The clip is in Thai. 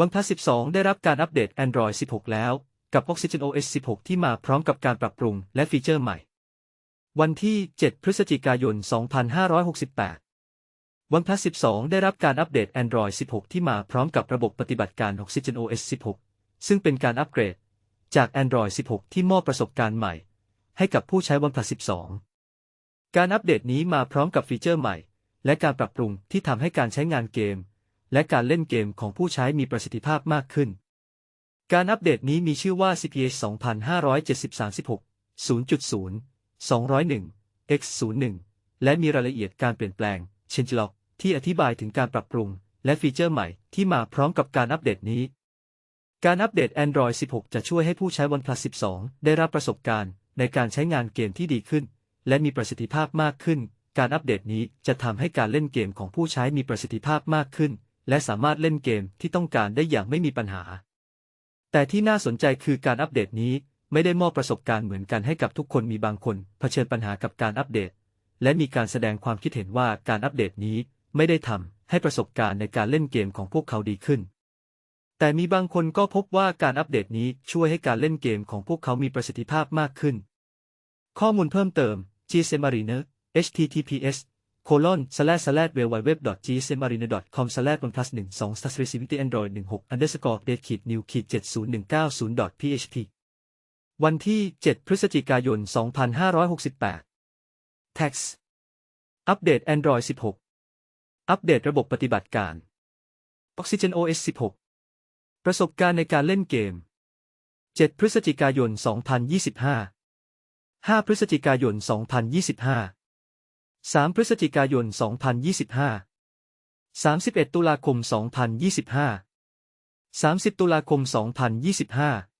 OnePlus 12 ได้รับการอัปเดต Android 16 แล้ว กับ Oxygen OS 16 ที่มาพร้อมกับการปรับปรุงและฟีเจอร์ใหม่ วันที่ 7 พฤศจิกายน 2568 OnePlus 12 ได้รับการอัปเดต Android 16 ที่มาพร้อมกับระบบปฏิบัติการ Oxygen OS 16 ซึ่งเป็นการอัปเกรด จาก Android 16 ที่มอบประสบการณ์ใหม่ ให้กับผู้ใช้ OnePlus 12 การอัปเดตนี้มาพร้อมกับฟีเจอร์ใหม่ และการปรับปรุงที่ทำให้การใช้งานเกม และการเล่นเกมของผู้ใช้มีประสิทธิภาพมากขึ้น การอัปเดตนี้มีชื่อว่า CPH 2570 0.0 201 x 01และมีรายละเอียดการเปลี่ยนแปลง changelog ที่อธิบายถึงการปรับปรุง และฟีเจอร์ใหม่ที่มาพร้อมกับการอัปเดตนี้ การอัปเดต Android 16 จะช่วยให้ผู้ใช้ OnePlus 12 ได้รับประสบการณ์ในการใช้งานเกมที่ดีขึ้น และมีประสิทธิภาพมากขึ้น การอัปเดตนี้จะทำให้การเล่นเกมของผู้ใช้มีประสิทธิภาพมากขึ้น และสามารถเล่นเกมที่ต้องการได้อย่างไม่มีปัญหา แต่ที่น่าสนใจคือการอัปเดตนี้ไม่ได้มอบประสบการณ์เหมือนกันให้กับทุกคนมีบางคนเผชิญปัญหากับการอัปเดต และมีการแสดงความคิดเห็นว่าการอัปเดตนี้ไม่ได้ทำให้ประสบการณ์ในการเล่นเกมของพวกเขาดีขึ้น แต่มีบางคนก็พบว่าการอัปเดตนี้ช่วยให้การเล่นเกมของพวกเขามีประสิทธิภาพมากขึ้น ข้อมูลเพิ่มเติม GSM Mariner https colon slash slash www.gsmarine.com slash plus 12 slash recivity android 16 underscore date ขีด new ขีด70190 php วันที่7พฤศจิกายน2568 Tax อัปเดต Android 16 อัปเดตระบบปฏิบัติการ Oxygen OS 16 ประสบการณ์ในการเล่นเกม 7 พฤศจิกายน 2025 5 พฤศจิกายน 2025 3 พฤศจิกายน 2025 31 ตุลาคม 2025 30 ตุลาคม 2025